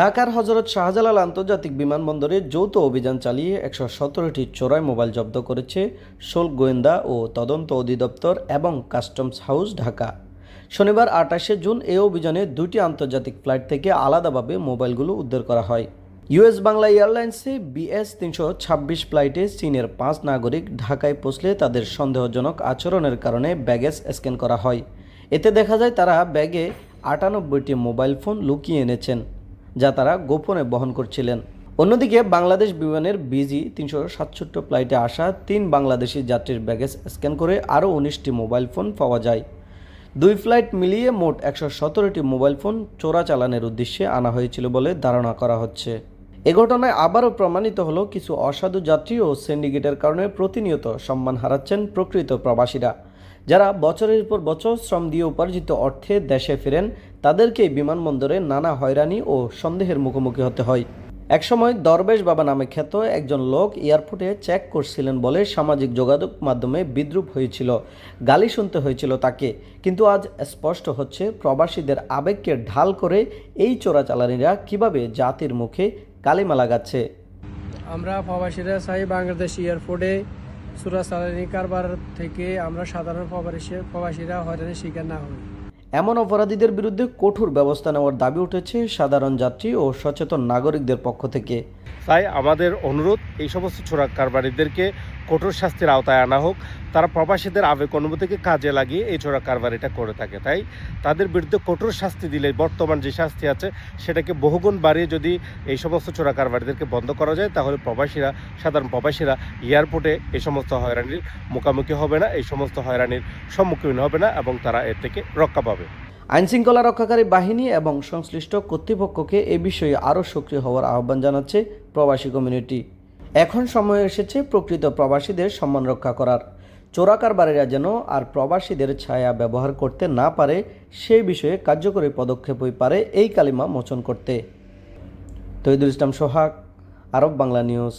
ঢাকার হজরত শাহজালাল আন্তর্জাতিক বিমানবন্দরে যৌথ অভিযান চালিয়ে একশো সতেরোটি চোরাই মোবাইল জব্দ করেছে শুল্ক গোয়েন্দা ও তদন্ত অধিদপ্তর এবং কাস্টমস হাউস ঢাকা। শনিবার আটাশে জুন এ অভিযানে দুটি আন্তর্জাতিক ফ্লাইট থেকে আলাদাভাবে মোবাইলগুলো উদ্ধার করা হয়। ইউএস বাংলা এয়ারলাইন্সে বিএস তিনশো ছাব্বিশ ফ্লাইটে চীনের পাঁচ নাগরিক ঢাকায় পৌঁছলে তাদের সন্দেহজনক আচরণের কারণে ব্যাগেজ স্ক্যান করা হয়। এতে দেখা যায় তারা ব্যাগে আটানব্বইটি মোবাইল ফোন লুকিয়ে এনেছেন। যা তারা গোপনে বহন করছিলেন। অন্যদিকে বাংলাদেশ বিমানের বিজি তিনশো সাতষট্টি ফ্লাইটে আসা তিন বাংলাদেশি যাত্রীর ব্যাগেজ স্ক্যান করে আরও উনিশটি মোবাইল ফোন পাওয়া যায়। দুই ফ্লাইট মিলিয়ে মোট একশো সতেরোটি মোবাইল ফোন চোরাচালানের উদ্দেশ্যে আনা হয়েছিল বলে ধারণা করা হচ্ছে। এ ঘটনায় আবারও প্রমাণিত হলো কিছু অসাধু যাত্রী ও সিন্ডিকেটের কারণে প্রতিনিয়ত সম্মান হারাচ্ছেন প্রকৃত প্রবাসীরা। যারা বছরের পর বছর শ্রম দিয়ে উপার্জিত অর্থে দেশে ফেরেন তাদেরকেই বিমানবন্দরে নানা হয়রানি ও সন্দেহের মুখোমুখি হতে হয়। একসময় দরবেশ বাবা নামে খ্যাত একজন লোক এয়ারপোর্টে চেক করছিলেন বলে সামাজিক যোগাযোগ মাধ্যমে বিদ্রুপ হয়েছিল। গালি শুনতে হয়েছিল তাকে। কিন্তু আজ স্পষ্ট হচ্ছে, প্রবাসীদের আবেগকে ঢাল করে এই চোরাচালানিরা কীভাবে জাতির মুখে কালিমা লাগাচ্ছে আমরা প্রবাসীরা চাই বাংলাদেশ এয়ারপোর্টে চোরা চালানি কারবার থেকে আমরা সাধারণ প্রবাসী প্রবাসীরা হয়রানির শিকার না হই। এমন অপরাধীদের বিরুদ্ধে কঠোর ব্যবস্থা নেওয়ার দাবি উঠেছে সাধারণ যাত্রী ও সচেতন নাগরিকদের পক্ষ থেকে। তাই আমাদের অনুরোধ, এই সমস্ত চোরা কারবারিদেরকে কঠোর শাস্তির আওতায় আনা হোক। তারা প্রবাসীদের আবেগ অনুভূতিকে কাজে লাগিয়ে এই চোরা কারবারিটা করে থাকে। তাই তাদের বিরুদ্ধে কঠোর শাস্তি দিলে, বর্তমান যে শাস্তি আছে, সেটাকে বহুগুণ বাড়িয়ে যদি এই সমস্ত চোরা কারবারিদেরকে বন্ধ করা যায়, তাহলে প্রবাসীরা, সাধারণ প্রবাসীরা এয়ারপোর্টে এই সমস্ত হয়রানির মুখোমুখি হবে না, এই সমস্ত হয়রানির সম্মুখীন হবে না এবং তারা এর থেকে রক্ষা পাবে। আইনশৃঙ্খলা রক্ষাকারী বাহিনী এবং সংশ্লিষ্ট কর্তৃপক্ষকে এ বিষয়ে আরও সক্রিয় হওয়ার আহ্বান জানাচ্ছে প্রবাসী কমিউনিটি। এখন সময় এসেছে প্রকৃত প্রবাসীদের সম্মান রক্ষা করার। চোরাকারবারীরা যেন আর প্রবাসীদের ছায়া ব্যবহার করতে না পারে সেই বিষয়ে কার্যকরী পদক্ষেপ পদক্ষেপই পারে এই কালিমা মোচন করতে। তৈদুল ইসলাম সোহাগ, আরব বাংলা নিউজ।